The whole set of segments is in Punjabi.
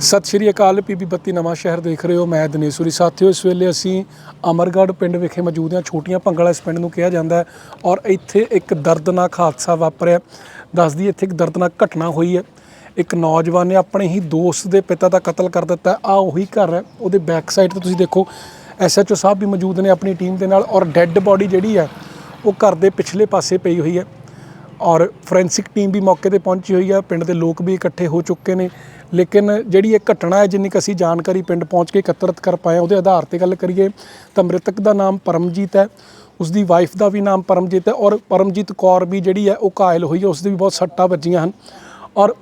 ਸਤਿ ਸ਼੍ਰੀ ਅਕਾਲ, ਪੀਪੀ ਬੱਤੀ ਨਵਾਂ ਸ਼ਹਿਰ ਦੇਖ ਰਹੇ ਹੋ, ਮੈਂ ਦਿਨੇਸ਼ੂਰੀ ਸਾਥੀਓ, ਇਸ ਵੇਲੇ ਅਸੀਂ ਅਮਰਗੜ੍ਹ ਪਿੰਡ ਵਿਖੇ ਮੌਜੂਦ ਹਾਂ। ਛੋਟੀਆਂ ਭੰਗਲਾ ਇਸ ਪਿੰਡ ਨੂੰ ਕਿਹਾ ਜਾਂਦਾ ਹੈ ਔਰ ਇੱਥੇ ਇੱਕ ਦਰਦਨਾਕ ਹਾਦਸਾ ਵਾਪਰਿਆ। ਦੱਸਦੀ ਇੱਥੇ ਇੱਕ ਦਰਦਨਾਕ ਘਟਨਾ ਹੋਈ ਹੈ। ਇੱਕ ਨੌਜਵਾਨ ਨੇ ਆਪਣੇ ਹੀ ਦੋਸਤ ਦੇ ਪਿਤਾ ਦਾ ਕਤਲ ਕਰ ਦਿੱਤਾ। ਆ ਉਹੀ ਘਰ ਹੈ, ਉਹਦੇ ਬੈਕ ਸਾਈਡ ਤੇ ਤੁਸੀਂ ਦੇਖੋ ਐਸਐਚਓ ਸਾਹਿਬ ਵੀ ਮੌਜੂਦ ਨੇ ਆਪਣੀ ਟੀਮ ਦੇ ਨਾਲ ਔਰ ਡੈੱਡ ਬੋਡੀ ਜਿਹੜੀ ਹੈ, ਉਹ ਘਰ ਦੇ ਪਿਛਲੇ ਪਾਸੇ ਪਈ ਹੋਈ ਹੈ। ਔਰ ਫੋਰੈਂਸਿਕ ਟੀਮ ਵੀ ਮੌਕੇ ਤੇ ਪਹੁੰਚੀ ਹੋਈ ਹੈ ਪਿੰਡ ਦੇ ਲੋਕ ਵੀ ਇਕੱਠੇ ਹੋ ਚੁੱਕੇ ਨੇ। ਲੇਕਿਨ ਜਿਹੜੀ ਇਹ ਘਟਨਾ ਹੈ ਜਿੰਨੀ ਕੁ ਅਸੀਂ ਜਾਣਕਾਰੀ ਪਿੰਡ ਪਹੁੰਚ ਕੇ ਇਕੱਤਰਿਤ ਕਰ ਪਾਏ ਹਾਂ, ਉਹਦੇ ਆਧਾਰ ਤੇ ਗੱਲ ਕਰੀਏ ਤਾਂ ਮ੍ਰਿਤਕ ਦਾ ਨਾਮ ਪਰਮਜੀਤ ਹੈ। ਉਸ ਦੀ ਵਾਈਫ ਦਾ ਵੀ ਨਾਮ ਪਰਮਜੀਤ ਹੈ ਔਰ ਪਰਮਜੀਤ ਕੌਰ ਵੀ ਜਿਹੜੀ ਹੈ ਉਹ ਘਾਇਲ ਹੋਈ ਹੈ ਉਸ ਦੀ ਵੀ ਬਹੁਤ ਸੱਟਾਂ ਵੱਜੀਆਂ ਹਨ। ਔਰ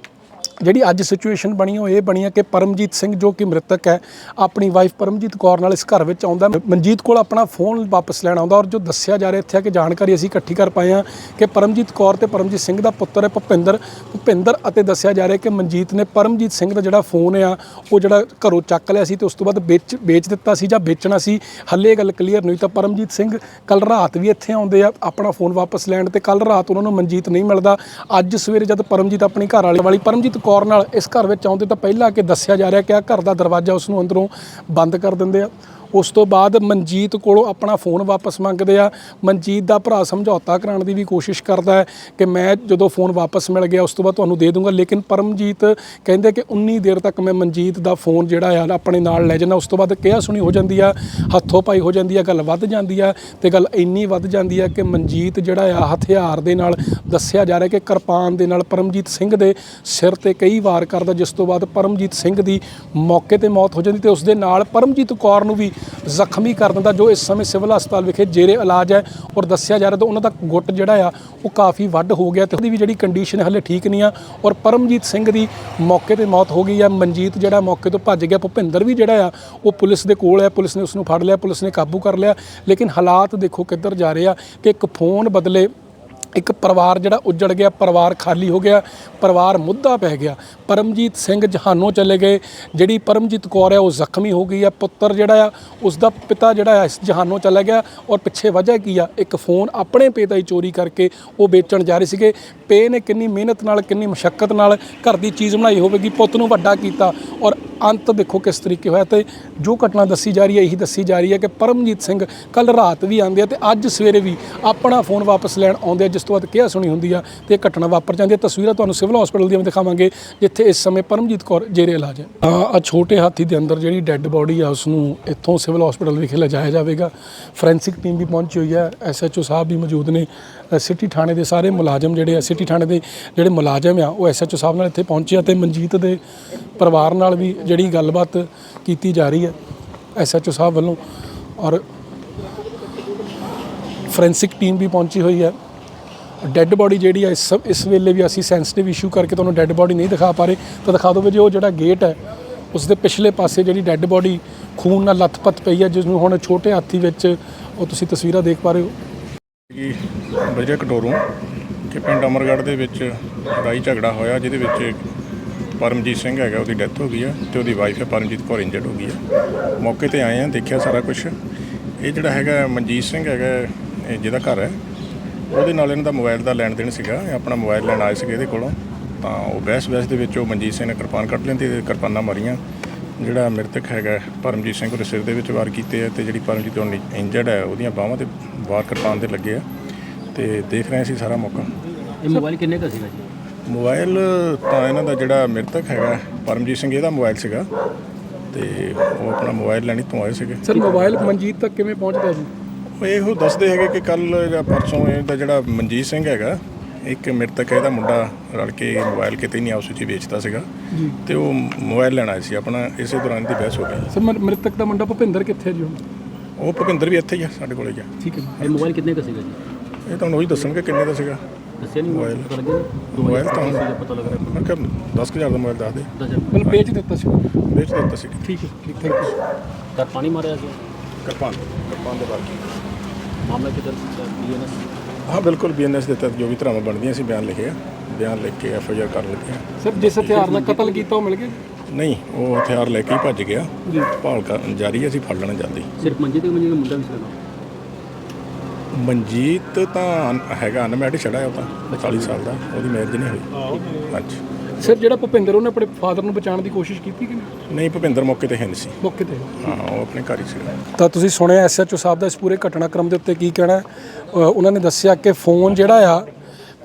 ਜਿਹੜੀ ਅੱਜ ਸਿਚੁਏਸ਼ਨ ਬਣੀ ਉਹ ਇਹ ਬਣੀ ਹੈ ਕਿ ਪਰਮਜੀਤ ਸਿੰਘ ਜੋ ਕਿ ਮ੍ਰਿਤਕ ਹੈ, ਆਪਣੀ ਵਾਈਫ ਪਰਮਜੀਤ ਕੌਰ ਨਾਲ ਇਸ ਘਰ ਵਿੱਚ ਆਉਂਦਾ ਮਨਜੀਤ ਕੋਲ ਆਪਣਾ ਫੋਨ ਵਾਪਸ ਲੈਣ ਆਉਂਦਾ ਔਰ ਜੋ ਦੱਸਿਆ ਜਾ ਰਿਹਾ ਇੱਥੇ ਹੈ ਕਿ ਜਾਣਕਾਰੀ ਅਸੀਂ ਇਕੱਠੀ ਕਰ ਪਾਏ ਹਾਂ ਕਿ ਪਰਮਜੀਤ ਕੌਰ ਤੇ ਪਰਮਜੀਤ ਸਿੰਘ ਦਾ ਪੁੱਤਰ ਹੈ ਭੁਪਿੰਦਰ। ਭੁਪਿੰਦਰ ਅਤੇ ਦੱਸਿਆ ਜਾ ਰਿਹਾ ਕਿ ਮਨਜੀਤ ਨੇ ਪਰਮਜੀਤ ਸਿੰਘ ਦਾ ਜਿਹੜਾ ਫੋਨ ਆ, ਉਹ ਜਿਹੜਾ ਘਰੋਂ ਚੱਕ ਲਿਆ ਸੀ ਤੇ ਉਸ ਤੋਂ ਬਾਅਦ ਵੇਚ ਵੇਚ ਦਿੱਤਾ ਸੀ ਜਾਂ ਵੇਚਣਾ ਸੀ। ਹੱਲੇ ਇਹ ਗੱਲ ਕਲੀਅਰ ਨਹੀਂ ਤਾਂ ਪਰਮਜੀਤ ਸਿੰਘ ਕੱਲ ਰਾਤ ਵੀ ਇੱਥੇ ਆਉਂਦੇ ਆ, ਆਪਣਾ ਫੋਨ ਵਾਪਸ ਲੈਣ ਤੇ ਕੱਲ ਰਾਤ ਉਹਨਾਂ ਨੂੰ ਮਨਜੀਤ ਨਹੀਂ ਮਿਲਦਾ। ਅੱਜ ਸਵੇਰੇ ਜਦ ਪਰਮਜੀਤ ਆਪਣੀ ਘਰ ਵਾਲੀ ਵਾਲੀ ਪਰਮਜੀਤ ਕੌਰ ਨਾਲ ਇਸ ਘਰ ਵਿੱਚ ਆਉਂਦੇ ਤਾਂ ਪਹਿਲਾਂ ਕਿ ਦੱਸਿਆ ਜਾ ਰਿਹਾ ਕਿ ਆ ਘਰ ਦਾ ਦਰਵਾਜ਼ਾ ਉਸ ਨੂੰ ਅੰਦਰੋਂ ਬੰਦ ਕਰ ਦਿੰਦੇ ਆ। ਉਸ ਤੋਂ ਬਾਅਦ ਮਨਜੀਤ ਕੋਲੋਂ ਆਪਣਾ ਫੋਨ ਵਾਪਸ ਮੰਗਦੇ ਆ। ਮਨਜੀਤ ਦਾ ਭਰਾ ਸਮਝੌਤਾ ਕਰਾਉਣ ਦੀ ਵੀ ਕੋਸ਼ਿਸ਼ ਕਰਦਾ ਹੈ ਕਿ ਮੈਂ ਜਦੋਂ ਫੋਨ ਵਾਪਸ ਮਿਲ ਗਿਆ, ਉਸ ਤੋਂ ਬਾਅਦ ਤੁਹਾਨੂੰ ਦੇ ਦੂੰਗਾ। ਲੇਕਿਨ ਪਰਮਜੀਤ ਕਹਿੰਦੇ ਕਿ 19 ਦੇਰ ਤੱਕ ਮੈਂ ਮਨਜੀਤ ਦਾ ਫੋਨ ਜਿਹੜਾ ਆ, ਆਪਣੇ ਨਾਲ ਲੈ ਜਾਣਾ ਉਸ ਤੋਂ ਬਾਅਦ ਕਿਹਾ ਸੁਣੀ ਹੋ ਜਾਂਦੀ ਆ, ਹੱਥੋਂ ਪਾਈ ਹੋ ਜਾਂਦੀ ਆ, ਗੱਲ ਵੱਧ ਜਾਂਦੀ ਆ ਤੇ ਗੱਲ ਇੰਨੀ ਵੱਧ ਜਾਂਦੀ ਆ ਕਿ ਮਨਜੀਤ ਜਿਹੜਾ ਆ, ਹਥਿਆਰ ਦੇ ਨਾਲ ਦੱਸਿਆ ਜਾ ਰਿਹਾ ਕਿ ਕਿਰਪਾਨ ਦੇ ਨਾਲ ਪਰਮਜੀਤ ਸਿੰਘ ਦੇ ਸਿਰ ਤੇ ਕਈ ਵਾਰ ਕਰਦਾ, ਜਿਸ ਤੋਂ ਬਾਅਦ ਪਰਮਜੀਤ ਸਿੰਘ ਦੀ ਮੌਕੇ ਤੇ ਮੌਤ ਹੋ ਜਾਂਦੀ ਤੇ ਉਸ ਦੇ ਨਾਲ ਪਰਮਜੀਤ ਕੌਰ ਨੂੰ ਵੀ ਜ਼ਖਮੀ ਕਰ ਦਿੰਦਾ, ਜੋ ਇਸ ਸਮੇਂ ਸਿਵਲ ਹਸਪਤਾਲ ਵਿਖੇ ਜੇਰੇ ਇਲਾਜ ਹੈ ਔਰ ਦੱਸਿਆ ਜਾ ਰਿਹਾ ਤਾਂ ਉਹਨਾਂ ਦਾ ਗੁੱਟ ਜਿਹੜਾ ਆ, ਉਹ ਕਾਫੀ ਵੱਡ ਹੋ ਗਿਆ ਤੇ ਉਹਦੀ ਵੀ ਜਿਹੜੀ ਕੰਡੀਸ਼ਨ ਹਲੇ ਠੀਕ ਨਹੀਂ ਆ ਔਰ ਪਰਮਜੀਤ ਸਿੰਘ ਦੀ ਮੌਕੇ ਤੇ ਮੌਤ ਹੋ ਗਈ ਆ, ਮਨਜੀਤ ਜਿਹੜਾ ਮੌਕੇ ਤੋਂ ਭੱਜ ਗਿਆ, ਭੁਪਿੰਦਰ ਵੀ ਜਿਹੜਾ ਆ, ਉਹ ਪੁਲਿਸ ਦੇ ਕੋਲ ਹੈ ਪੁਲਿਸ ਨੇ ਉਸ ਨੂੰ ਫੜ ਲਿਆ, ਪੁਲਿਸ ਨੇ ਕਾਬੂ ਕਰ ਲਿਆ, ਲੇਕਿਨ ਹਾਲਾਤ ਦੇਖੋ ਕਿੱਧਰ ਜਾ ਰਹੇ ਆ ਕਿ ਇੱਕ ਫੋਨ ਬਦਲੇ ਇੱਕ ਪਰਿਵਾਰ ਜਿਹੜਾ ਉੱਜੜ ਗਿਆ, ਪਰਿਵਾਰ ਖਾਲੀ ਹੋ ਗਿਆ, ਪਰਿਵਾਰ ਮੁੱਦਾ ਪੈ ਗਿਆ। ਪਰਮਜੀਤ ਸਿੰਘ ਜਹਾਨੋਂ ਚਲੇ ਗਏ। ਜਿਹੜੀ ਪਰਮਜੀਤ ਕੌਰ ਹੈ, ਉਹ ਜ਼ਖਮੀ ਹੋ ਗਈ ਹੈ। ਪੁੱਤਰ ਜਿਹੜਾ ਆ ਉਸ ਦਾ ਪਿਤਾ ਜਿਹੜਾ ਆ, ਇਸ ਜਹਾਨੋਂ ਚਲਾ ਗਿਆ ਔਰ ਪਿੱਛੇ ਵਜ੍ਹਾ ਕੀ ਆ? ਇੱਕ ਫੋਨ ਆਪਣੇ ਪਿਤਾ ਹੀ ਚੋਰੀ ਕਰਕੇ ਉਹ ਵੇਚਣ ਜਾ ਰਹੇ ਸੀਗੇ। ਪੇ ਨੇ ਕਿੰਨੀ ਮਿਹਨਤ ਨਾਲ, ਕਿੰਨੀ ਮੁਸ਼ਕਲ ਨਾਲ ਘਰ ਦੀ ਚੀਜ਼ ਬਣਾਈ ਹੋਵੇਗੀ, ਪੁੱਤ ਨੂੰ ਵੱਡਾ ਕੀਤਾ ਔਰ ਅੰਤ ਦੇਖੋ ਕਿਸ ਤਰੀਕੇ ਹੋਇਆ ਤੇ ਜੋ ਘਟਨਾ ਦੱਸੀ ਜਾ ਰਹੀ ਹੈ, ਇਹੀ ਦੱਸੀ ਜਾ ਰਹੀ ਹੈ ਕਿ ਪਰਮਜੀਤ ਸਿੰਘ ਕੱਲ ਰਾਤ ਵੀ ਆਉਂਦੇ ਆ ਤੇ ਅੱਜ ਸਵੇਰੇ ਵੀ ਆਪਣਾ ਫੋਨ ਵਾਪਸ ਲੈਣ ਆਉਂਦੇ ਆ, ਜਿਸ ਤੋਂ ਬਾਅਦ ਕਿਹਾ ਸੁਣੀ ਹੁੰਦੀ ਆ ਤੇ ਇਹ ਘਟਨਾ ਵਾਪਰ ਜਾਂਦੀ ਹੈ ਤਸਵੀਰਾਂ ਤੁਹਾਨੂੰ ਸਿਵਲ ਹਸਪੀਟਲ ਦੀਆਂ ਵੀ ਦਿਖਾਵਾਂਗੇ, ਜਿੱਥੇ ਇਸ ਸਮੇਂ ਪਰਮਜੀਤ ਕੌਰ ਜੇਰੇ ਇਲਾਜ ਹੈ। ਆ ਛੋਟੇ ਹਾਥੀ ਦੇ ਅੰਦਰ ਜਿਹੜੀ ਡੈੱਡ ਬੋਡੀ ਆ ਉਸ ਨੂੰ ਇੱਥੋਂ ਸਿਵਲ ਹਸਪੀਟਲ ਵਿਖੇ ਲਿਜਾਇਆ ਜਾਵੇਗਾ। ਫੋਰੈਂਸਿਕ ਟੀਮ ਵੀ ਪਹੁੰਚੀ ਹੋਈ ਹੈ ਐਸਐਚਓ ਸਾਹਿਬ ਵੀ ਮੌਜੂਦ ਨੇ। ਸਿਟੀ ਥਾਣੇ ਦੇ ਸਾਰੇ ਮੁਲਾਜ਼ਮ ਜਿਹੜੇ ਆ, ਸਿਟੀ ਥਾਣੇ ਦੇ ਜਿਹੜੇ ਮੁਲਾਜ਼ਮ ਆ, ਉਹ ਐਸਐਚਓ ਸਾਹਿਬ ਨਾਲ ਇੱਥੇ ਪਹੁੰਚੇ ਆ ਤੇ ਮਨਜੀਤ ਦੇ ਪਰਿਵਾਰ ਨਾਲ ਵੀ ਜਿਹੜੀ ਗੱਲਬਾਤ ਕੀਤੀ ਜਾ ਰਹੀ ਹੈ ਐਸਐਚਓ ਸਾਹਿਬ ਵੱਲੋਂ। ਔਰ ਫੋਰੈਂਸਿਕ ਟੀਮ ਵੀ ਪਹੁੰਚੀ ਹੋਈ ਹੈ ਡੈੱਡ ਬੋਡੀ ਜਿਹੜੀ ਆ, ਇਸ ਇਸ ਵੇਲੇ ਵੀ ਅਸੀਂ ਸੈਂਸਿਟਿਵ ਇਸ਼ੂ ਕਰਕੇ ਤੁਹਾਨੂੰ ਡੈੱਡ ਬੋਡੀ ਨਹੀਂ ਦਿਖਾ ਪਾ ਰਹੇ। ਤਾਂ ਦਿਖਾ ਦਿਓ ਵੀ ਜੀ, ਉਹ ਜਿਹੜਾ ਗੇਟ ਹੈ ਉਸ ਦੇ ਪਿਛਲੇ ਪਾਸੇ ਜਿਹੜੀ ਡੈੱਡ ਬੋਡੀ ਖੂਨ ਨਾਲ ਲੱਥਪੱਥ ਪਈ ਹੈ ਜਿਸ ਨੂੰ ਹੁਣ ਛੋਟੇ ਹਾਥੀ ਵਿੱਚ ਉਹ ਤੁਸੀਂ ਤਸਵੀਰਾਂ ਦੇਖ ਪਾ ਰਹੇ ਹੋ। ਕਿ ਵਜ੍ਹਾ ਕਟੋਰੂ ਕਿ ਪਿੰਡ ਅਮਰਗੜ੍ਹ ਦੇ ਵਿੱਚ ਲੜਾਈ ਝਗੜਾ ਹੋਇਆ, ਜਿਹਦੇ ਵਿੱਚ ਪਰਮਜੀਤ ਸਿੰਘ ਹੈਗਾ, ਉਹਦੀ ਡੈਥ ਹੋ ਗਈ ਆ ਤੇ ਉਹਦੀ ਵਾਈਫ ਹੈ ਪਰਮਜੀਤ ਕੌਰ ਇੰਜਰਡ ਹੋ ਗਈ ਆ। ਮੌਕੇ ਤੇ ਆਏ ਆ, ਦੇਖਿਆ ਸਾਰਾ ਕੁਝ ਇਹ ਜਿਹੜਾ ਹੈਗਾ, ਮਨਜੀਤ ਸਿੰਘ ਹੈਗਾ, ਇਹ ਜਿਹਦਾ ਘਰ ਹੈ। ਉਹਦੇ ਨਾਲ ਇਹਨਾਂ ਦਾ ਮੋਬਾਈਲ ਦਾ ਲੈਣ ਦੇਣ ਸੀਗਾ ਇਹ ਆਪਣਾ ਮੋਬਾਈਲ ਲੈਣ ਆਏ ਸੀਗੇ ਇਹਦੇ ਕੋਲੋਂ। ਤਾਂ ਉਹ ਬਹਿਸ ਬਹਿਸ ਦੇ ਵਿੱਚ ਉਹ ਮਨਜੀਤ ਸਿੰਘ ਨੇ ਕਿਰਪਾਨ ਕੱਢ ਲੈਂਦੀ ਤੇ ਕਿਰਪਾਨਾਂ ਮਾਰੀਆਂ। ਜਿਹੜਾ ਮ੍ਰਿਤਕ ਹੈਗਾ ਪਰਮਜੀਤ ਸਿੰਘ ਉਹਦੇ ਸਿਰ ਦੇ ਵਿੱਚ ਵਾਰ ਕੀਤੇ ਆ ਤੇ ਜਿਹੜੀ ਪਰਮਜੀਤ ਉਹ ਇੰਜਰਡ ਹੈ ਉਹਦੀਆਂ ਬਾਹਾਂ ਤੇ ਵਾਰ ਕਿਰਪਾਨ ਦੇ ਲੱਗੇ ਆ। ਤੇ ਦੇਖ ਰਹੇ ਸੀ ਸਾਰਾ ਮੌਕਾ। ਇਹ ਮੋਬਾਈਲ ਕਿੰਨੇ ਦਾ ਸੀਗਾ ਜੀ? ਮੋਬਾਈਲ ਤਾਂ ਇਹਨਾਂ ਦਾ ਜਿਹੜਾ ਮ੍ਰਿਤਕ ਹੈਗਾ ਪਰਮਜੀਤ ਸਿੰਘ ਇਹਦਾ ਮੋਬਾਈਲ ਸੀਗਾ। ਤੇ ਉਹ ਆਪਣਾ ਮੋਬਾਈਲ ਲੈਣੀ ਤੋਂ ਆਏ ਸੀਗੇ। ਸਰ ਮੋਬਾਈਲ ਮਨਜੀਤ ਤੱਕ ਕਿਵੇਂ ਪਹੁੰਚਦਾ ਜੀ? ਇਹੋ ਦੱਸਦੇ ਹੈਗੇ ਕਿ ਕੱਲ ਜਾਂ ਪਰਸੋਂ ਇਹਦਾ ਜਿਹੜਾ ਮਨਜੀਤ ਸਿੰਘ ਹੈਗਾ ਇੱਕ ਮ੍ਰਿਤਕ ਇਹਦਾ ਮੁੰਡਾ ਰਲ ਕੇ ਮੋਬਾਈਲ ਕਿਤੇ ਨਹੀਂ ਆਪਸ ਵਿੱਚ ਹੀ ਵੇਚਦਾ ਸੀਗਾ ਤੇ ਉਹ ਮੋਬਾਈਲ ਲੈਣ ਆਏ ਸੀ ਆਪਣਾ ਇਸੇ ਦੌਰਾਨ ਦੀ ਬਹਿਸ ਹੋ ਗਈ। ਸਰ ਮਰ- ਮ੍ਰਿਤਕ ਦਾ ਮੁੰਡਾ ਭੁਪਿੰਦਰ ਕਿੱਥੇ ਹੈ ਜੀ ਉਹ ਭੁਪਿੰਦਰ ਵੀ ਇੱਥੇ ਹੀ ਆ ਸਾਡੇ ਕੋਲੇ ਹੀ ਆ। ਠੀਕ ਹੈ ਇਹ ਮੋਬਾਈਲ ਕਿੰਨੇ ਦਾ ਸੀਗਾ ਜੀ? ਇਹ ਤੁਹਾਨੂੰ ਉਹੀ ਦੱਸਣਗੇ ਕਿੰਨੇ ਦਾ ਸੀਗਾ। ਦੱਸਿਆ ਨਹੀਂ ਮੋਬਾਈਲ। ਪਤਾ ਲੱਗਿਆ ਮੋਬਾਈਲ ਤਾਂ ਸੀਗਾ ਪਤਾ ਲੱਗ ਰਿਹਾ। ਮੈਂ ਕਿਹਾ 10000 ਦਾ ਮੋਬਾਈਲ ਦੱਸ ਦੇ। ਦੱਸ ਜਾ ਮਤਲਬ ਵੇਚ ਦਿੱਤਾ ਸੀ। ਵੇਚ ਦਿੱਤਾ ਸੀ। ਠੀਕ ਹੈ ਠੀਕ ਥੈਂਕ ਯੂ ਤਾਂ ਪਾਣੀ ਮਾਰਿਆ ਸੀ? ਕਿਰਪਾਨ ਕਿਰਪਾਨ ਦੇ ਬਾਰੇ ਮਾਮਲਾ ਕਿਧਰ ਡੀਐਨਐਸ ਹਾਂ ਬਿਲਕੁਲ ਬੀਐਨਐਸ ਦੇ ਤਹਿਤ ਜੋ ਵੀ ਧਰਾਵਾਂ ਬਣਦੀਆਂ ਸੀ ਬਿਆਨ ਲਿਖੇ ਆ। ਬਿਆਨ ਲਿਖ ਕੇ ਐਫਆਈਆਰ ਕਰ ਲਿੱਤੀ ਆ। ਸਰ ਜਿਸ ਹਥਿਆਰ ਨਾਲ ਕਤਲ ਕੀਤਾ ਉਹ ਮਿਲ ਗਿਆ? ਨਹੀਂ ਉਹ ਹਥਿਆਰ ਲੈ ਕੇ ਹੀ ਭੱਜ ਗਿਆ। ਜੀ। ਭਾਲ ਕਰ ਜਾਰੀ ਹੈ, ਅਸੀਂ ਫੜ ਲੈਣਾ ਜਲਦੀ ਸਿਰਫ ਮੰਜੇ ਤੇ ਮੰਜੇ ਦਾ ਮੁੰਡਾ ਵੀ ਸੀਗਾ ਮਨਜੀਤ ਤਾਂ ਅਨ- ਹੈਗਾ ਅਨਮੈਰਿਡ ਛੜਾ ਹੈ ਉਹ ਤਾਂ 40 ਸਾਲ ਦਾ ਉਹਦੀ ਮੈਰਿਜ ਨਹੀਂ ਹੋਈ। ਹਾਂਜੀ। ਸਰ ਜਿਹੜਾ ਭੁਪਿੰਦਰ ਉਹਨੇ ਆਪਣੇ ਫਾਦਰ ਨੂੰ ਬਚਾਉਣ ਦੀ ਕੋਸ਼ਿਸ਼ ਕੀਤੀ ਕਿ ਨਹੀਂ? ਨਹੀਂ ਭੁਪਿੰਦਰ ਮੌਕੇ ਤੇ ਹੈ ਨਹੀਂ ਸੀ। ਮੌਕੇ ਤੇ ਹਾਂ। ਉਹ ਆਪਣੇ ਘਰ ਹੀ ਸੀ। ਤਾਂ ਤੁਸੀਂ ਸੁਣਿਆ ਐਸਐਚਓ ਸਾਹਿਬ ਦਾ ਇਸ ਪੂਰੇ ਘਟਨਾਕ੍ਰਮ ਦੇ ਉੱਤੇ ਕੀ ਕਹਿਣਾ ਹੈ। ਅ, ਉਹਨਾਂ ਨੇ ਦੱਸਿਆ ਕਿ ਫੋਨ ਜਿਹੜਾ ਆ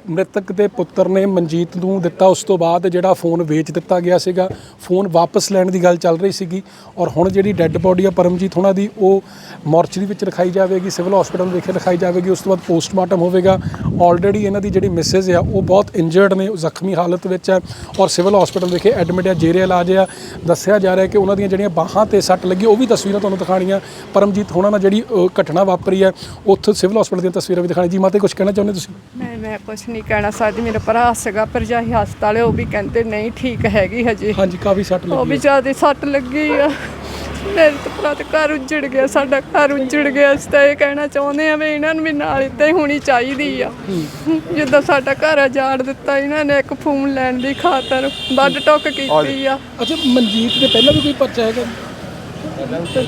ਮ੍ਰਿਤਕ ਦੇ ਪੁੱਤਰ ਨੇ ਮਨਜੀਤ ਨੂੰ ਦਿੱਤਾ। ਉਸ ਤੋਂ ਬਾਅਦ ਜਿਹੜਾ ਫੋਨ ਵੇਚ ਦਿੱਤਾ ਗਿਆ ਸੀਗਾ, ਫੋਨ ਵਾਪਸ ਲੈਣ ਦੀ ਗੱਲ ਚੱਲ ਰਹੀ ਸੀਗੀ ਔਰ ਹੁਣ ਜਿਹੜੀ ਡੈੱਡ ਬੋਡੀ ਆ ਪਰਮਜੀਤ ਹੋਣਾ ਦੀ ਉਹ ਮੋਰਚਰੀ ਵਿੱਚ ਰਖਾਈ ਜਾਵੇਗੀ, ਸਿਵਲ ਹਸਪੀਟਲ ਵਿਖੇ ਰਖਾਈ ਜਾਵੇਗੀ। ਉਸ ਤੋਂ ਬਾਅਦ ਪੋਸਟਮਾਰਟਮ ਹੋਵੇਗਾ। ਆਲਰੇਡੀ ਇਹਨਾਂ ਦੀ ਜਿਹੜੀ ਮਿਸਿਸ ਆ, ਉਹ ਬਹੁਤ ਇੰਜਰਡ ਨੇ ਜ਼ਖਮੀ ਹਾਲਤ ਵਿੱਚ ਹੈ ਔਰ ਸਿਵਲ ਹਸਪੀਟਲ ਵਿਖੇ ਐਡਮਿਟ ਆ, ਜੇਰੇ ਇਲਾਜ ਆ। ਦੱਸਿਆ ਜਾ ਰਿਹਾ ਕਿ ਉਹਨਾਂ ਦੀਆਂ ਜਿਹੜੀਆਂ ਬਾਹਾਂ ਤੇ ਸੱਟ ਲੱਗੀ, ਉਹ ਵੀ ਤਸਵੀਰਾਂ ਤੁਹਾਨੂੰ ਦਿਖਾਣੀਆਂ ਪਰਮਜੀਤ, ਹੋਣਾ ਨਾਲ ਜਿਹੜੀ ਘਟਨਾ ਵਾਪਰੀ ਹੈ ਉੱਥੇ ਸਿਵਲ ਹਸਪੀਟਲ ਦੀਆਂ ਤਸਵੀਰਾਂ ਵੀ ਦਿਖਾਣੀ ਜੀ, ਮਾਤੇ ਕੁਝ ਕਹਿਣਾ ਚਾਹੁੰਦੇ ਤੁਸੀਂ? ਮੈਂ ਮੈਂ ਕੁਛ ਨਹੀਂ ਕਹਿਣਾ ਸਕਦੀ ਮੇਰਾ ਭਰਾ ਸੀਗਾ ਭਰਜਾਈ ਹਸਪਤਾਲ ਹੈ, ਉਹ ਵੀ ਕਹਿੰਦੇ ਨਹੀਂ ਠੀਕ ਹੈਗੀ ਹਜੇ। ਹਾਂਜੀ ਕਾਫੀ ਸੱਟ ਉਹ ਲੱਗੀ ਵੀ ਜ਼ਿਆਦਾ ਸੱਟ ਲੱਗੀ ਆ। ਮੇਰੇ ਤਾਂ ਭਰਾ ਤੇ ਘਰ ਉੱਜੜ ਗਿਆ ਸਾਡਾ ਘਰ ਉੱਜੜ ਗਿਆ ਅਸੀਂ ਤਾਂ ਇਹ ਕਹਿਣਾ ਚਾਹੁੰਦੇ ਆ ਵੀ ਇਹਨਾਂ ਨੂੰ ਵੀ ਨਾਲ ਇੱਦਾਂ ਹੀ ਹੋਣੀ ਚਾਹੀਦੀ ਆ। ਜਿੱਦਾਂ ਸਾਡਾ ਘਰ ਉਜਾੜ ਦਿੱਤਾ ਇਹਨਾਂ ਨੇ ਇੱਕ ਫੋਨ ਲੈਣ ਦੀ ਖਾਤਰ ਵੱਡ ਟੁੱਕ ਕੀਤੀ ਆ। ਅੱਛਾ ਮਨਜੀਤ ਦੇ ਪਹਿਲਾਂ ਵੀ ਕੋਈ ਪਰਚਾ ਹੈਗਾ?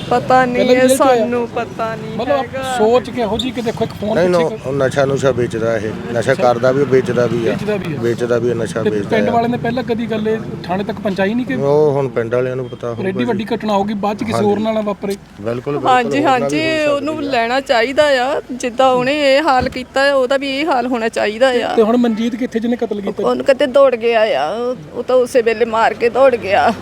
ਪਤਾ ਨਹੀਂ ਹੋਇਆ? ਸਾਨੂੰ ਪਤਾ ਨਹੀਂ ਮਤਲਬ ਹੈਗਾ। ਸੋਚ ਕੇ ਇਹੋ ਜੀ ਕਿ ਦੇਖੋ ਇੱਕ ਫੋਨ ਨਹੀਂ ਨੋ ਪਿੱਛੇ ਉਹ ਨਸ਼ਾ ਨੁਸ਼ਾ ਵੇਚਦਾ ਇਹ। ਨਸ਼ਾ ਕਰਦਾ ਵੀ ਵੇਚਦਾ ਵੀ ਆ। ਵੇਚਦਾ ਵੀ ਹੈ। ਵੇਚਦਾ ਵੀ ਆ, ਨਸ਼ਾ ਤੇ ਵੇਚਦਾ ਪਿੰਡ ਆ। ਵਾਲਿਆਂ ਨੇ ਪਹਿਲਾਂ ਕਦੀ ਗੱਲ ਇਹ ਥਾਣੇ ਤੱਕ ਪਹੁੰਚਾਈ ਨਹੀਂ ਕਿ ਉਹ ਹੁਣ ਪਿੰਡ ਵਾਲਿਆਂ ਨੂੰ ਪਤਾ ਐਡੀ ਹੋਊਗਾ ਵੱਡੀ ਘਟਨਾ ਹੋਗੀ ਬਾਅਦ ਚ ਕਿਸੇ ਹੋਰ ਨਾਲ ਨਾ ਵਾਪਰੇ। ਬਿਲਕੁਲ ਬਿਲਕੁਲ ਹਾਂਜੀ ਹਾਂਜੀ ਉਹਨੂੰ ਲੈਣਾ ਚਾਹੀਦਾ ਆ। ਜਿੱਦਾਂ ਉਹਨੇ ਇਹ ਹਾਲ ਕੀਤਾ ਆ ਉਹਦਾ ਵੀ ਇਹ ਹਾਲ ਹੋਣਾ ਚਾਹੀਦਾ ਆ। ਤੇ ਹੁਣ ਮਨਜੀਤ ਕਿੱਥੇ ਜਿਹਨੇ ਕਤਲ ਕੀਤਾ? ਉਹਨੂੰ ਕਿਤੇ ਦੌੜ ਗਿਆ ਆ। ਉਹ- ਉਹ ਤਾਂ ਉਸੇ ਵੇਲੇ ਮਾਰ ਕੇ ਦੌੜ ਗਿਆ।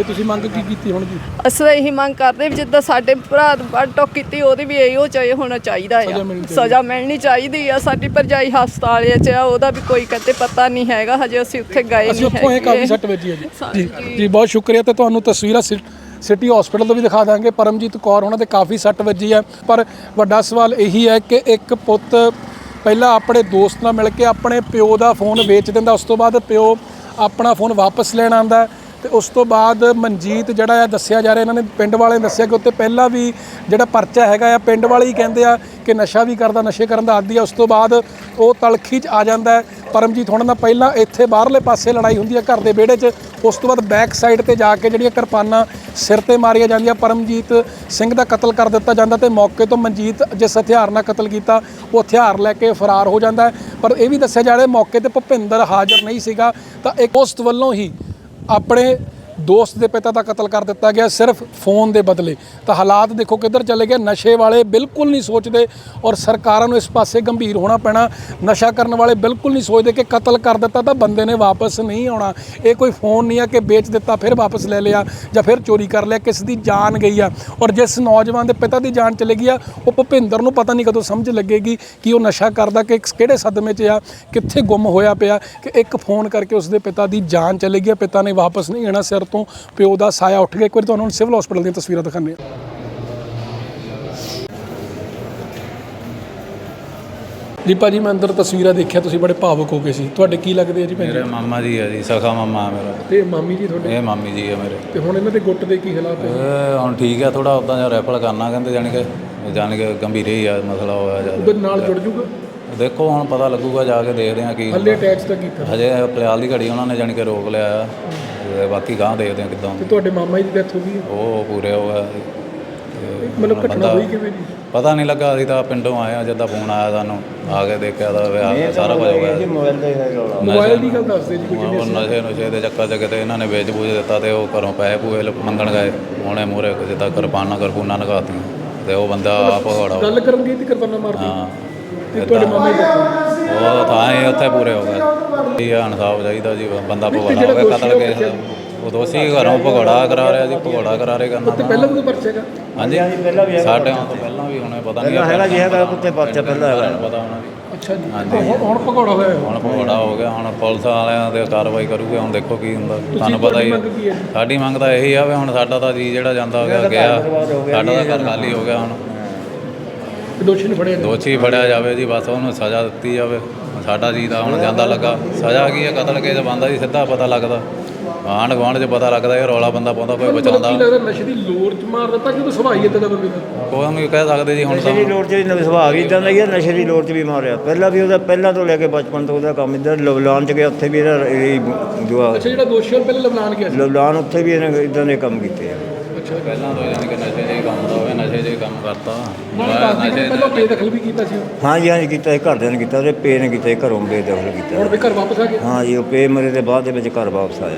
ਤੇ ਤੁਸੀਂ ਮੰਗ ਕੀ ਕੀਤੀ ਹੁਣ ਜੀ ਅਸੀਂ ਤਾਂ ਇਹੀ ਮੰਗ ਕਰਦੇ ਵੀ ਜਿੱਦਾਂ ਸਾਡੇ ਭਰਾ ਵੱਢ ਟੋਕ ਕੀਤੀ ਉਹਦੀ ਵੀ ਇਹੋ ਚਾਹੀ ਹੋਣਾ ਚਾਹੀਦਾ ਆ। ਸਜ਼ਾ ਮਿਲਣੀ ਚਾਹੀਦੀ। ਸਜ਼ਾ ਮਿਲਣੀ ਚਾਹੀਦੀ ਆ। ਸਾਡੀ ਭਰਜਾਈ ਹਸਪਤਾਲ 'ਚ ਆ ਉਹਦਾ ਵੀ ਕੋਈ ਕਦੇ ਪਤਾ ਨਹੀਂ ਹੈਗਾ। ਹਜੇ ਅਸੀਂ ਉੱਥੇ ਗਏ ਅਸੀਂ ਨਹੀਂ ਉੱਥੋਂ ਇਹ ਕਾਫੀ ਹੈਗੇ। ਸੱਟ ਵੱਜੀ ਹੈ ਜੀ। ਜੀ ਜੀ ਬਹੁਤ ਸ਼ੁਕਰੀਆ ਤੇ ਤੁਹਾਨੂੰ ਤਸਵੀਰਾਂ ਸਿ- ਸਿਟੀ ਹਸਪੀਟਲ ਤੋਂ ਵੀ ਦਿਖਾ ਦਾਂਗੇ। ਪਰਮਜੀਤ ਕੌਰ ਉਹਨਾਂ ਦੇ ਕਾਫੀ ਸੱਟ ਵੱਜੀ ਹੈ ਪਰ ਵੱਡਾ ਸਵਾਲ ਇਹੀ ਹੈ ਕਿ ਇੱਕ ਪੁੱਤ ਪਹਿਲਾਂ ਆਪਣੇ ਦੋਸਤ ਨਾਲ ਮਿਲ ਕੇ ਆਪਣੇ ਪਿਓ ਦਾ ਫੋਨ ਵੇਚ ਦਿੰਦਾ ਉਸ ਤੋਂ ਬਾਅਦ ਪਿਓ ਆਪਣਾ ਫੋਨ ਵਾਪਸ ਲੈਣ ਆਂਦਾ ਤੇ ਉਸ ਤੋਂ ਬਾਅਦ ਮਨਜੀਤ ਜਿਹੜਾ ਆ ਦੱਸਿਆ ਜਾ ਰਿਹਾ, ਇਹਨਾਂ ਨੇ ਪਿੰਡ ਵਾਲਿਆਂ ਨੇ ਦੱਸਿਆ ਕਿ ਉੱਤੇ ਪਹਿਲਾਂ ਵੀ ਜਿਹੜਾ ਪਰਚਾ ਹੈਗਾ ਆ, ਪਿੰਡ ਵਾਲੇ ਹੀ ਕਹਿੰਦੇ ਆ ਕਿ ਨਸ਼ਾ ਵੀ ਕਰਦਾ, ਨਸ਼ੇ ਕਰਨ ਦਾ ਆਦੀ ਆ। ਉਸ ਤੋਂ ਬਾਅਦ ਉਹ ਤਲਖੀ 'ਚ ਆ ਜਾਂਦਾ ਹੈ। ਪਰਮਜੀਤ ਹੁਣ ਨਾਲ ਪਹਿਲਾਂ ਇੱਥੇ ਬਾਹਰਲੇ ਪਾਸੇ ਲੜਾਈ ਹੁੰਦੀ ਹੈ ਘਰ ਦੇ ਵਿਹੜੇ 'ਚ। ਉਸ ਤੋਂ ਬਾਅਦ ਬੈਕ ਸਾਈਡ ਤੇ ਜਾ ਕੇ ਜਿਹੜੀਆਂ ਕਿਰਪਾਨਾਂ ਸਿਰ ਤੇ ਮਾਰੀਆਂ ਜਾਂਦੀਆਂ, ਪਰਮਜੀਤ ਸਿੰਘ ਦਾ ਕਤਲ ਕਰ ਦਿੱਤਾ ਜਾਂਦਾ ਤੇ ਮੌਕੇ ਤੋਂ ਮਨਜੀਤ ਜਿਸ ਹਥਿਆਰ ਨਾਲ ਕਤਲ ਕੀਤਾ, ਉਹ ਹਥਿਆਰ ਲੈ ਕੇ ਫਰਾਰ ਹੋ ਜਾਂਦਾ ਪਰ ਇਹ ਵੀ ਦੱਸਿਆ ਜਾ ਰਿਹਾ, ਮੌਕੇ ਤੇ ਭੁਪਿੰਦਰ ਹਾਜ਼ਰ ਨਹੀਂ ਸੀਗਾ, ਤਾਂ ਇੱਕ ਉਸ ਵੱਲੋਂ ਹੀ ਆਪਣੇ ਦੋਸਤ ਦੇ ਪਿਤਾ ਦਾ ਕਤਲ ਕਰ ਦਿੱਤਾ ਗਿਆ ਸਿਰਫ ਫੋਨ ਦੇ ਬਦਲੇ। ਤਾਂ ਹਾਲਾਤ ਦੇਖੋ ਕਿੱਧਰ ਚਲੇ ਗਏ। ਨਸ਼ੇ ਵਾਲੇ ਬਿਲਕੁਲ ਨਹੀਂ ਸੋਚਦੇ ਔਰ ਸਰਕਾਰਾਂ ਨੂੰ ਇਸ ਪਾਸੇ ਗੰਭੀਰ ਹੋਣਾ ਪੈਣਾ। ਨਸ਼ਾ ਕਰਨ ਵਾਲੇ ਬਿਲਕੁਲ ਨਹੀਂ ਸੋਚਦੇ ਕਿ ਕਤਲ ਕਰ ਦਿੱਤਾ ਤਾਂ ਬੰਦੇ ਨੇ ਵਾਪਸ ਨਹੀਂ ਆਉਣਾ। ਇਹ ਕੋਈ ਫੋਨ ਨਹੀਂ ਆ ਕਿ ਵੇਚ ਦਿੱਤਾ ਫਿਰ ਵਾਪਸ ਲੈ ਲਿਆ ਜਾਂ ਫਿਰ ਚੋਰੀ ਕਰ ਲਿਆ ਕਿਸ ਦੀ ਜਾਨ ਗਈ ਆ। ਔਰ ਜਿਸ ਨੌਜਵਾਨ ਦੇ ਪਿਤਾ ਦੀ ਜਾਨ ਚਲੇ ਗਈ ਆ ਉਹ ਭੁਪਿੰਦਰ ਨੂੰ ਪਤਾ ਨਹੀਂ ਕਦੋਂ ਸਮਝ ਲੱਗੇਗੀ ਕਿ ਉਹ ਨਸ਼ਾ ਕਰਦਾ ਕਿ ਕਿਹੜੇ ਸਦਮੇ 'ਚ ਆ ਕਿੱਥੇ ਗੁੰਮ ਹੋਇਆ ਪਿਆ ਕਿ ਇੱਕ ਫੋਨ ਕਰਕੇ ਉਸ ਦੇ ਪਿਤਾ ਦੀ ਜਾਨ ਚਲੇ ਗਈ ਆ, ਪਿਤਾ ਨੇ ਵਾਪਸ ਨਹੀਂ ਆਣਾ ਸਿਰ ਤੋਂ ਪਿਓ ਦਾ ਸਾਇਆ ਉੱਠ ਗਿਆ। ਇੱਕ ਵਾਰੀ ਤੁਹਾਨੂੰ ਹੁਣ ਸਿਵਲ ਹਸਪੀਟਲ ਦੀਆਂ ਤਸਵੀਰਾਂ ਦਿਖਾਉਂਦੇ ਆ ਜੀ ਭਾਜੀ ਮੈਂ ਅੰਦਰ ਤਸਵੀਰਾਂ ਦੇਖਿਆ ਤੁਸੀਂ ਬੜੇ ਭਾਵੁਕ ਹੋ ਗਏ ਸੀ। ਤੁਹਾਡੇ ਕੀ ਲੱਗਦੇ ਆ ਜੀ ਭੈਣ ਜੀ ਮੇਰੇ ਮਾਮਾ ਜੀ ਹੈ ਜੀ ਸਖਾ ਮਾਮਾ ਮੇਰਾ। ਤੇ ਮਾਮੀ ਜੀ ਤੁਹਾਡੇ? ਇਹ ਮਾਮੀ ਜੀ ਹੈ ਮੇਰੇ। ਤੇ ਹੁਣ ਇਹਨਾਂ ਦੇ ਗੁੱਟ ਦੇ ਕੀ ਹਾਲਾਤ ਹੈ ਇਹ ਹੁਣ ਠੀਕ ਹੈ ਥੋੜਾ ਉਦਾਂ ਜਿਹਾ ਰੈਫਲ ਕਰਨਾ ਕਹਿੰਦੇ ਜਾਣੀ ਕਿ ਜਾਣੀ ਕਿ ਗੰਭੀਰ ਹੀ ਆ ਮਸਲਾ ਹੋਇਆ ਉਹਦੇ ਜ਼ਿਆਦਾ ਨਾਲ ਜੁੜ ਜੂਗਾ? ਦੇਖੋ ਹੁਣ ਪਤਾ ਲੱਗੂਗਾ ਜਾ ਕੇ ਦੇਖਦੇ ਆ ਕੀ ਹੱਲੇ ਅਟੈਚ ਤਾਂ ਕੀਤਾ। ਹਜੇ ਪਿਆਲ ਦੀ ਘੜੀ ਉਹਨਾਂ ਨੇ ਜਾਣੀ ਕਿ ਰੋਕ ਲਿਆ ਆ। ਤੇ ਬਾਕੀ ਗਾਂ ਦੇਖਦੇ ਆ ਕਿਦਾਂ ਤੇ ਤੁਹਾਡੇ ਮਾਮਾ ਜੀ ਦੀ ਡੈਥ ਹੋ ਗਈ ਹੈ? ਉਹ ਪੂਰੇ ਹੋ। ਗਿਆ ਮਤਲਬ ਘਟਨਾ ਬੰਦਾ- ਹੋਈ ਕਿਵੇਂ ਜੀ? ਪਤਾ ਨਹੀਂ ਲੱਗਾ ਅਸੀਂ ਤਾਂ ਪਿੰਡੋਂ ਆਏ ਆ ਜਦਾਂ ਫੋਨ ਆਇਆ ਸਾਨੂੰ ਆ ਕੇ ਦੇਖਿਆ ਤਾਂ ਵਿਆਹ ਸਾਰਾ ਕੁਝ ਹੋ ਗਿਆ। ਮੋਬਾਈਲ ਦੀ ਗੱਲ ਦੱਸਦੇ ਜੀ ਕੁਝ ਉਹ ਨਸ਼ੇ ਨੁਸ਼ੇ ਦੇ ਚੱਕਰ 'ਚ ਕਿਤੇ ਇਹਨਾਂ ਨੇ ਵੇਚ ਬੂਝ ਦਿੱਤਾ ਤੇ ਉਹ ਘਰੋਂ ਪੈਸੇ ਪੂਏ ਲ- ਮੰਗਣ ਗਏ। ਉਹਨੇ ਮੂਹਰੇ ਜਿੱਦਾਂ ਕਿਰਪਾਨਾਂ ਕਰਪੂਨਾ ਨਗਾਤੀਆਂ ਤੇ ਉਹ ਬੰਦਾ ਆਪ ਘੋੜਾ ਗੱਲ ਕਰਨ ਗਈ ਤੇ ਕਿਰਪਾਨਾ ਮਾਰਦੀ ਹਾਂ। ਤੇ ਤੁਹਾਡੇ ਮਾਮਾ ਦੀ। ਉਹ ਤਾਂ ਹੀ ਉੱਥੇ ਪੂਰੇ ਹੋ ਗਏ। ਇਹ ਇਨਸਾਫ ਚਾਹੀਦਾ ਜੀ ਬੰਦਾ ਭਗੌੜਾ ਹੋ ਗਿਆ ਕਤਲ ਕੇਸ। ਉਹ ਦੋਸ਼ੀ ਘਰੋਂ ਭਗੌੜਾ ਕਰਾ ਰਿਹਾ ਜੀ ਭਗੌੜਾ ਕਰਾ ਰਹੇ ਕਰਨਾ ਤੇ ਪਹਿਲਾਂ ਵੀ ਕੋਈ ਪਰਚਾ ਹੈਗਾ? ਹਾਂਜੀ। ਸਾਡੇ ਆਉਣ ਤੋਂ ਪਹਿਲਾਂ ਵੀ ਹੋਣੇ ਪਤਾ ਨਹੀਂ ਹੈਗਾ। ਜੀ ਹੈਗਾ ਉੱਤੇ ਪਰਚਾ ਪਹਿਲਾਂ ਹੈਗਾ। ਪਤਾ ਹੋਣਾ ਜੀ। ਅੱਛਾ ਜੀ। ਤੇ ਹੁਣ ਹੁਣ ਭਗੌੜਾ ਹੋਇਆ ਹੈ। ਹੁਣ ਭਗੌੜਾ ਹੋ ਗਿਆ ਹੁਣ ਪੁਲਿਸ ਵਾਲਿਆਂ ਦੇ ਕਾਰਵਾਈ ਕਰੂਗੇ ਹੁਣ ਦੇਖੋ ਕੀ ਹੁੰਦਾ। ਤੁਹਾਨੂੰ ਪਤਾ ਹੀ ਮੰਗ ਕੀ ਹੈ? ਸਾਡੀ ਮੰਗ ਤਾਂ ਇਹੀ ਆ ਵੀ ਹੁਣ ਸਾਡਾ ਤਾਂ ਜੀ ਜਿਹੜਾ ਜਾਂਦਾ ਹੋ ਗਿਆ ਗਿਆ ਸਾਡਾ ਤਾਂ ਘਰ ਖਾਲੀ ਹੋ। ਗਿਆ ਹੁਣ। ਤੇ ਦੋਸ਼ੀ ਨੂੰ ਫੜਿਆ ਜਾਵੇ। ਦੋਸ਼ੀ ਫੜਿਆ ਜਾਵੇ ਜੀ ਬਸ ਉਹਨੂੰ ਸਜ਼ਾ ਦਿੱਤੀ ਜਾਵੇ। ਸਾਡਾ ਜੀ ਤਾਂ ਹੁਣ ਜਾਂਦਾ ਲੱਗਾ। ਸਜ਼ਾ ਕੀ ਹੈ ਕਤਲ ਕੇਸ? ਬੰਦਾ ਜੀ ਸਿੱਧਾ ਪਤਾ ਲੱਗਦਾ। ਆਂਢ ਗੁਆਂਢ 'ਚ ਪਤਾ ਲੱਗਦਾ ਇਹ ਰੌਲਾ ਬੰਦਾ ਪਾਉਂਦਾ ਕੋਈ ਬਚਾਉਂਦਾ ਕੀ ਲੱਗਦਾ ਨਸ਼ੇ ਦੀ ਲੋੜ ਚ ਮਾਰ ਦਿੱਤਾ ਕਿ ਉਹ ਸੁਭਾਈ ਇਦਾਂ ਦਾ ਬੰਦੇ ਦਾ? ਕੋਈ ਨਹੀਂ ਕਹਿ ਸਕਦੇ ਜੀ ਹੁਣ ਨਸ਼ੇ ਦੀ ਲੋੜ 'ਚ ਵੀ ਨਵੇਂ ਸੁਭਾਅ ਵੀ ਇਦਾਂ ਦਾ ਹੀ ਆ ਨਸ਼ੇ ਦੀ ਲੋੜ 'ਚ ਵੀ ਮਾਰਿਆ। ਪਹਿਲਾਂ ਵੀ ਉਹਦਾ ਪਹਿਲਾਂ ਤੋਂ ਲੈ ਕੇ ਬਚਪਨ ਤੋਂ ਉਹਦਾ ਕੰਮ ਇਦਾਂ ਲਵਲਾਨ 'ਚ ਗਿਆ ਉੱਥੇ ਵੀ ਇਹਦਾ ਇਹ ਦੁਆ ਅੱਛਾ ਜਿਹੜਾ ਦੋਸ਼ੀ ਉਹ ਪਹਿਲਾਂ ਲਬਨਾਨ ਗਿਆ ਸੀ? ਲਵਲਾਨ ਉੱਥੇ ਵੀ ਇਹਨੇ ਇਦਾਂ ਦੇ ਕੰਮ ਕੀਤੇ ਆ। ਪਹਿਲਾਂ ਤੋਂ ਯਾਨੀ ਕਿ ਨਸ਼ੇ ਦੇ ਕੰਮ ਦਾ ਹੋਇਆ ਨਸ਼ੇ ਦੇ ਕੰਮ ਕਰਤਾ। ਨਾਲੇ ਦੱਸਦੇ ਕਿ ਪਹਿਲਾਂ ਬੇਦਖਲ ਵੀ ਕੀਤਾ ਸੀ। ਹਾਂਜੀ ਹਾਂਜੀ ਕੀਤਾ ਸੀ ਘਰਦਿਆਂ ਨੇ ਕੀਤਾ ਉਹਦੇ ਪੇ ਨੇ ਕੀਤਾ ਸੀ, ਘਰੋਂ ਬੇਦਖਲ ਕੀਤਾ ਹੁਣ ਵੀ ਘਰ ਵਾਪਸ ਆ ਗਏ? ਹਾਂ ਜੀ ਉਹ ਪੇ ਮਰੇ ਦੇ ਬਾਅਦ ਦੇ ਵਿੱਚ ਘਰ ਵਾਪਸ ਆਇਆ।